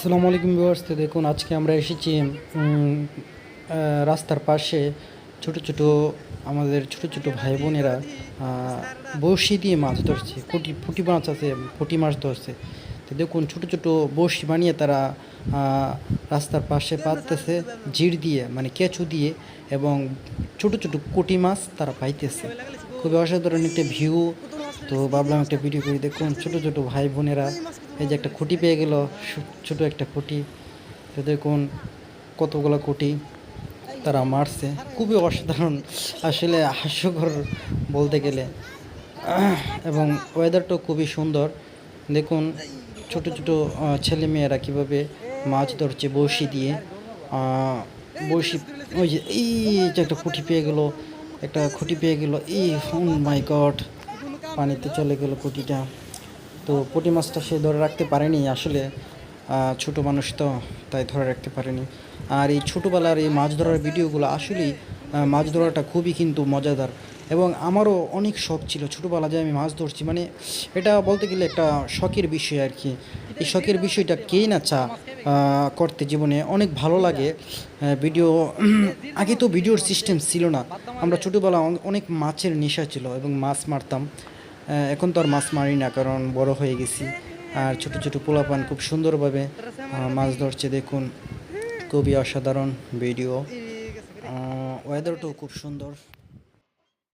আসসালামু আলাইকুম ভিউয়ার্স, তো দেখুন, আজকে আমরা এসেছি রাস্তার পাশে ছোট ছোট আমাদের ছোট ছোট ভাই বোনেরা বড়শি দিয়ে মাছ ধরছে, পুঁটি পুঁটি মাছ আছে, পুঁটি মাছ ধরছে। তো দেখুন, ছোট ছোট বড়শি বানিয়ে তারা রাস্তার পাশে পাততেছে জির দিয়ে মানে কেঁচু দিয়ে, এবং ছোট ছোট কুটি মাছ তারা পাইতেছে। খুবই অসাধারণ একটা ভিউ। তো ভাবলাম একটা ভিডিও করি, দেখুন, ছোট ছোট ভাই বোনেরা এই যে একটা খুঁটি পেয়ে গেল ছোট একটা খুঁটি। তো দেখুন কতগুলো খুঁটি? তারা মারছে। খুবই অসাধারণ আসলে হাস্যকর বলতে গেলে। এবং ওয়েদারটাও খুবই সুন্দর। দেখুন ছোট ছোট আহ, ছেলে মেয়েরা কীভাবে মাছ ধরছে বড়শি দিয়ে। বড়শি ওই যে এই যে একটা খুঁটি পেয়ে গেল একটা খুঁটি পেয়ে গেল। এই মাই গড পানিতে চলে গেল খুঁটিটা। তো পুঁটি মাছটা সে ধরে রাখতে পারেনি, আসলে ছোট মানুষ তো, তাই ধরে রাখতে পারেনি। আর এই ছোটোবেলার এই মাছ ধরার ভিডিওগুলো আসলেই মাছ ধরাটা খুবই কিন্তু মজাদার। এবং আমারও অনেক শখ ছিল ছোটোবেলা যে আমি মাছ ধরছি। মানে এটা বলতে গেলে একটা শখের বিষয় আর কি। এই শখের বিষয়টা কেই না চা করতে জীবনে অনেক ভালো লাগে। ভিডিও, আগে তো ভিডিওর সিস্টেম ছিল না। আমরা ছোটোবেলা অনেক মাছের নেশা ছিল এবং মাছ মারতাম। এখন তো আর মাছ মারি না, কারণ বড় হয়ে গেছি। আর ছোট ছোট পোলাপান খুব সুন্দরভাবে মাছ ধরছে, দেখুন। খুবই অসাধারণ ভিডিও ওয়েদারটাও খুব সুন্দর।